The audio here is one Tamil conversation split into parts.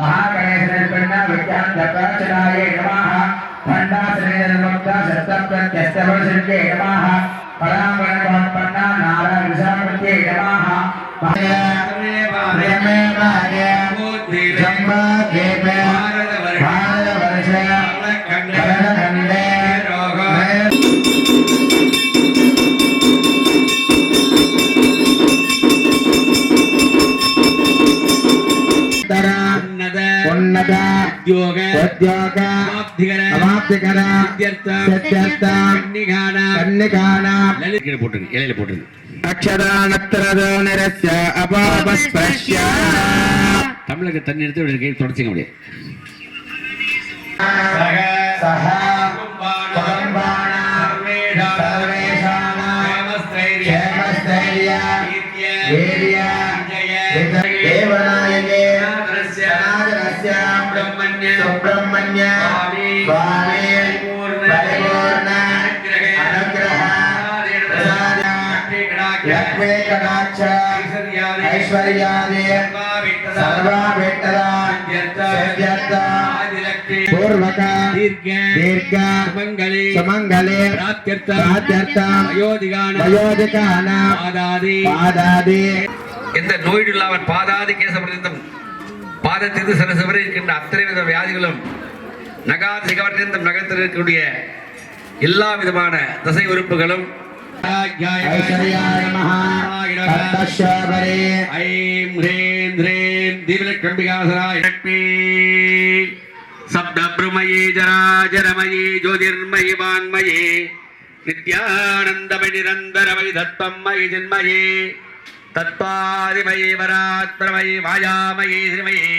మహాగణేశనర్పణ విద్యాచరాయ నమః ఖండాసనే నమః సప్తప్రత్యస్తవశికే నమః పరామరణోత్పన్న నారాయణ योग तद्योग சமாப்திகர கன்னிகான கன்னிகான. போட்டுருங்க இலையில போட்டுருங்க. அக்ஷதானத்திரதோ நிரஸ்ய அபாபஸ்பர்ஷ்ய தமிழக தண்ணி எடுத்து இப்படி கை சுப்பிரமணிய சுவாமி பரிபூர்ண அனுகிரக லக்ஷ்மீ கடாட்ச. ஐஸ்வர்யாதி. தீர்க்க. தீர்க்க. சுமங்கலி சுமங்கலே பிராப்தியர்த்தம் பிராப்தியர்த்தம் வயோதிகான. வயோதிகான. பாதாதி. பாதாதி. பாதத்திற்கு சில சிவரை இருக்கின்ற அத்தனை வித வியாதிகளும் நகாதி சிகவற்றின் நகரத்தில் இருக்கக்கூடிய எல்லா விதமான தசை உறுப்புகளும் ஐஸ்வர்யாய ஜராஜரமயே ஜோதிர்மயி வான்மயே நித்யானந்தமய நிரந்தரமயி தத்வம்மயி ஜென்மயே. తత్పాదిమయీ వరాత్మమయీ మాయామయీ శ్రీమయీ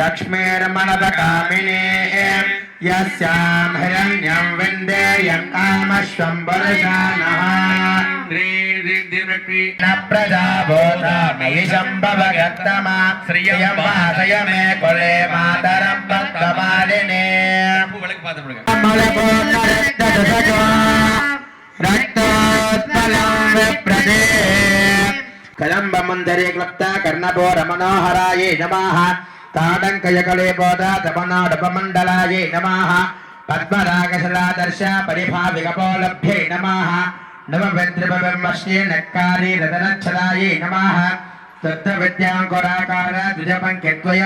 लक्ष्मीर्मणपकामिने यस्यां हिरण्यं विन्देयं कामश्वं वरदानः प्रजाभूतामयिशम्भवगत्तमा श्रियं वासय मे कुले मातरं भक्तमालिने వర్ధే కదంబ మందరే క్లప్త కర్ణభోర మనోహరాయ నమః తాడంకయకళే బోధ తమనాడపమండలాయ నమః పద్మరాగశలాదర్శ పరిభావికపోలభ్యై నమః నవభద్రపవశ్యే నక్కారి రతనచ్చలాయ నమః దత్తవిద్యాంకురాకార ద్విజపంఖ్యద్వయ